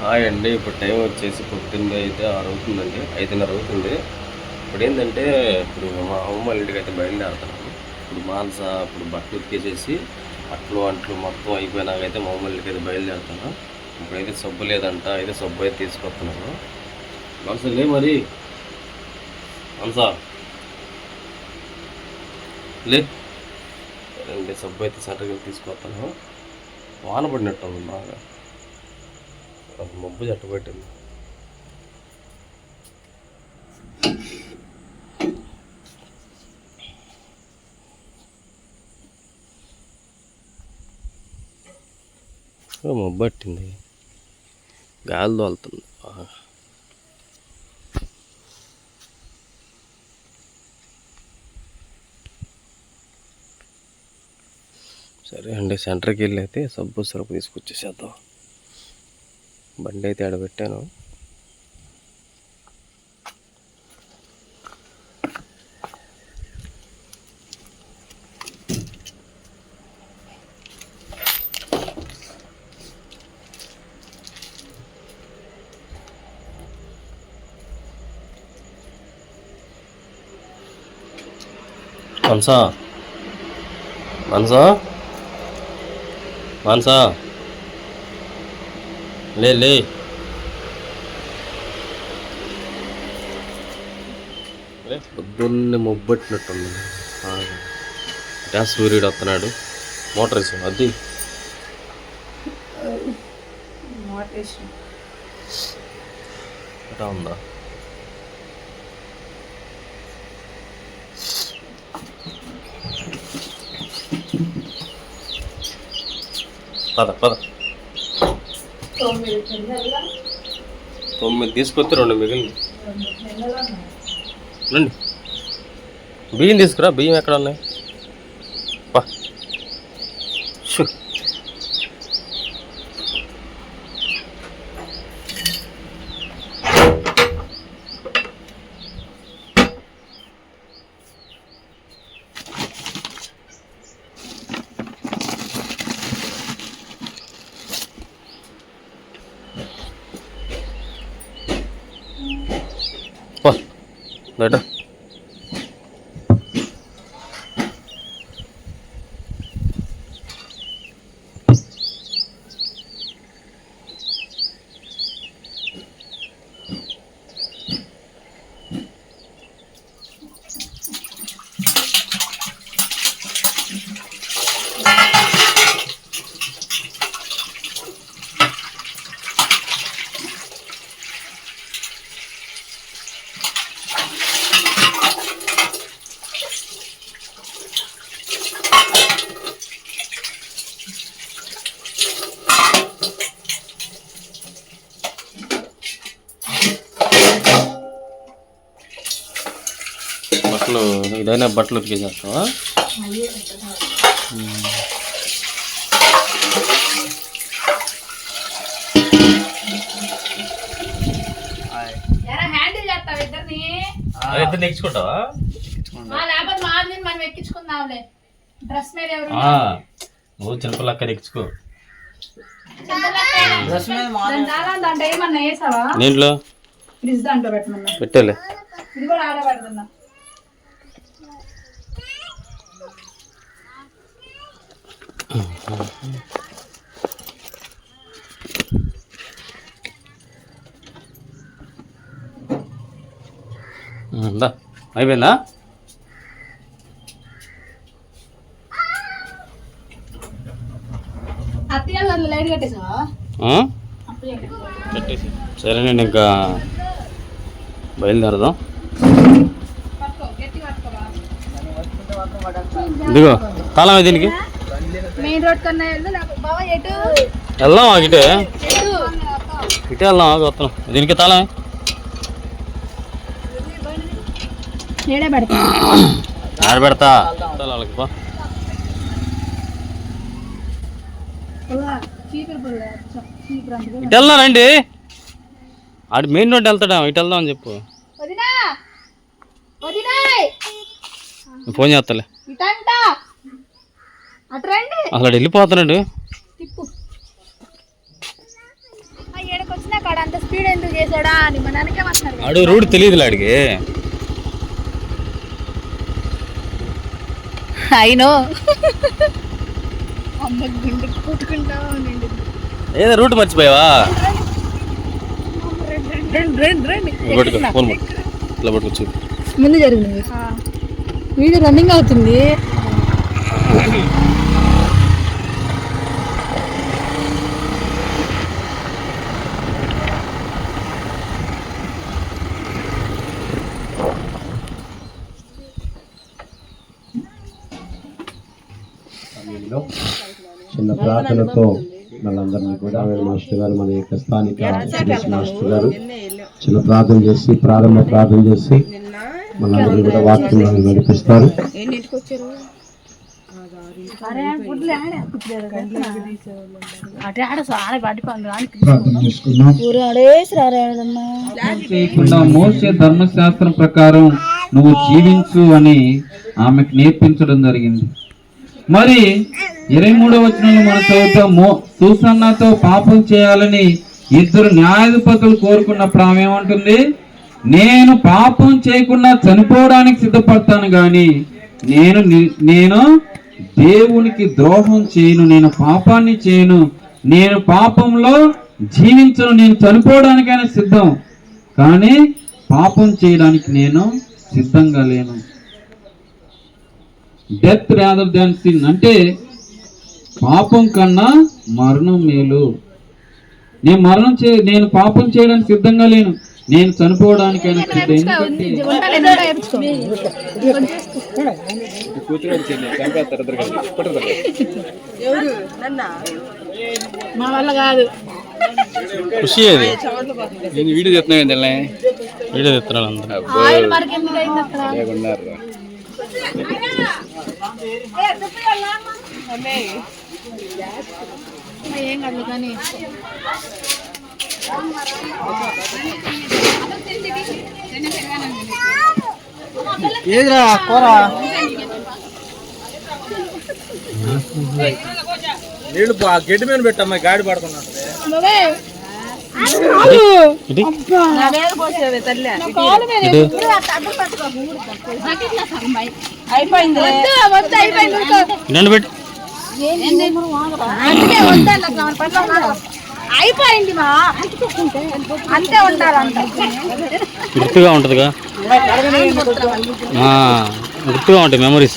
Hi అండి. ఇప్పుడు time వచ్చేసి పుట్టింది అయితే ఆరు అవుతుందండి. ఐదున్నర అవుతుంది. ఇప్పుడు ఏంటంటే ఇప్పుడు మా అమ్మ వాళ్ళ ఇంటికి అయితే బయలుదేరుతున్నాను. ఇప్పుడు మాంస ఇప్పుడు బట్టలు ఉతికేసేసి అట్లు అంట్లు మొత్తం అయిపోయినాకైతే మా అమ్మ ఇంటికి అయితే బయలుదేరుతాను ఇప్పుడైతే సబ్బు లేదంట. అయితే సబ్బు అయితే తీసుకొస్తున్నాను. మనసు లే మరి మనస లే. అంటే సబ్బు అయితే సెంటర్కి తీసుకొస్తాను వాన పడినట్టు ఉంది బాగా. మబ్బు జట్టుపెట్టింది మబ్బు పట్టింది. గాలి తోలుతుంది. సరే అండి సెంటర్కి వెళ్ళి అయితే సబ్బు సరుపు తీసుకొచ్చేసేద్దాం. బండి అయితే ఆడబెట్టాను. మనసా? మనసా? మనసా? లే లే. పొద్దున్నే మొబ్బట్టినట్టుంది. గ్యాస్ సూర్యుడు వస్తున్నాడు. మోటార్ వేసాం అది. ఎట్లా ఉందా? పద పద. తొమ్మిది తీసుకొస్తే రెండు మిగిలిన. రండి. బియ్యం తీసుకురా బియ్యం ఎక్కడ ఉన్నాయి? బట్టలు ఇదైనా బట్టలు ఉతికేసేస్తావా? ఎరా హ్యాండిల్ చేస్తావు ఇద్దరిని? ఇద్దరు నెక్కించుకుంటావా మా లేకపోతే మాది మనం ఎక్కించుకుందాంలే. డ్రెస్ మీద ఎవరు ఆ, నువ్వు చిన్నపిల్లక్క నెక్కించుకో దాని దారా దాంట్లో ఏమన్నా వేసావా దీంట్లో ఫ్రిడ్జ్ దాంట్లో పెట్టమన్నా పెట్టలే ఇది కూడా ఆడ పెడుతున్నా దా అయిపోయిందా? సరే నేను ఇంకా బయలుదేరదాం. ఇదిగో తాళం దీనికి? మెయిన్ రోడ్ కన్నా వెళ్దాం ఇటే. ఇటే వెళ్దాం ఆగు వస్తాం దీనికి తాళం. ఆడ పెడతా. వాళ్ళకి పో ఇటు వెళ్దానండి ఆడు మెయిన్ రోడ్ వెళ్తాడా? ఇటు వెళ్దాం అని చెప్పు. ఫోన్ చేస్తాలే. అసలు వెళ్ళిపోతున్నాడు. ఆడు రూట్ తెలియదు ఆడికి. అయినో ఏదో రూట్ మర్చిపోయావా? రండి రండి రండి. ఇట్లా ముందు జరిగింది. వీడియో రన్నింగ్ అవుతుంది. ప్రార్థనతో మనందరినీ కూడా ఆమె మాస్టర్ గారు మన యొక్క స్థానిక మాస్టర్ గారు చిన్న ప్రార్థన చేసి ప్రారంభ ప్రార్థన చేసి మనందరినీ కూడా వాక్యం నడిపిస్తారు. మోసే ధర్మశాస్త్రం ప్రకారం నువ్వు జీవించు అని ఆమెకు నేర్పించడం జరిగింది. మరి ఇరవై మూడవ వచనంలో మన చదువుతాము సూసన్నతో పాపం చేయాలని ఇద్దరు న్యాయాధిపతులు కోరుకున్నప్పుడు ఆమె ఏమంటుంది? నేను పాపం చేయకుండా చనిపోవడానికి సిద్ధపడతాను గాని నేను నేను దేవునికి ద్రోహం చేయను నేను పాపాన్ని చేయను నేను పాపంలో జీవించను నేను చనిపోవడానికైనా సిద్ధం. కానీ పాపం చేయడానికి నేను సిద్ధంగా లేను. డెత్ రాదర్ దాన్ సిన్ అంటే పాపం కన్నా మరణం మేలు. నేను మరణం చే నేను పాపం చేయడానికి సిద్ధంగా లేను. నేను చనిపోవడానికైనా సిద్ధం ఎందుకంటే మా వల్ల కాదు. ఖుషి అది నేను వీడియో చెప్తున్నా కదా వీడియో చెప్తున్నాను అందరూ ఆయిల్ మనకి ఎందుకు అయింది అక్కడ ఏం కాదు కానీ నీళ్ళు గడ్డి మీద పెట్టమ్మా గాడి ఇది అయిపోయింది మా. అంతే ఉంటారు గుర్తుగా ఉంటుందిగా. ఆ, గుర్తుగా ఉంటాయి మెమరీస్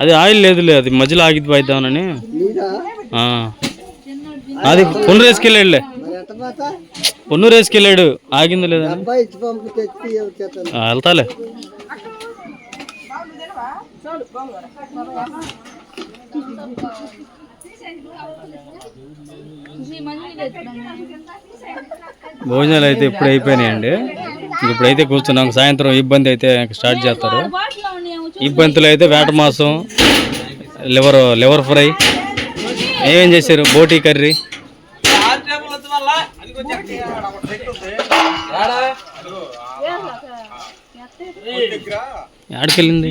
అది ఆయిల్ లేదులే అది మధ్యలో ఆగిద్ది పోయిద్దామని అది పొన్నూరు వేసుకెళ్ళాడులే పొన్నూరు వేసుకెళ్ళాడు ఆగింది లేదా వెళ్తాలే. భోజనాలు అయితే ఇప్పుడు అయిపోయినాయండి ఇప్పుడైతే కూర్చున్నాం సాయంత్రం ఇబ్బంది అయితే స్టార్ట్ చేస్తారు. ఇబ్బందులు అయితే వేట మాసం లివర్ లివర్ ఫ్రై. ఏమేం చేశారు? బోటీ కర్రీ. ఆడికెళ్ళింది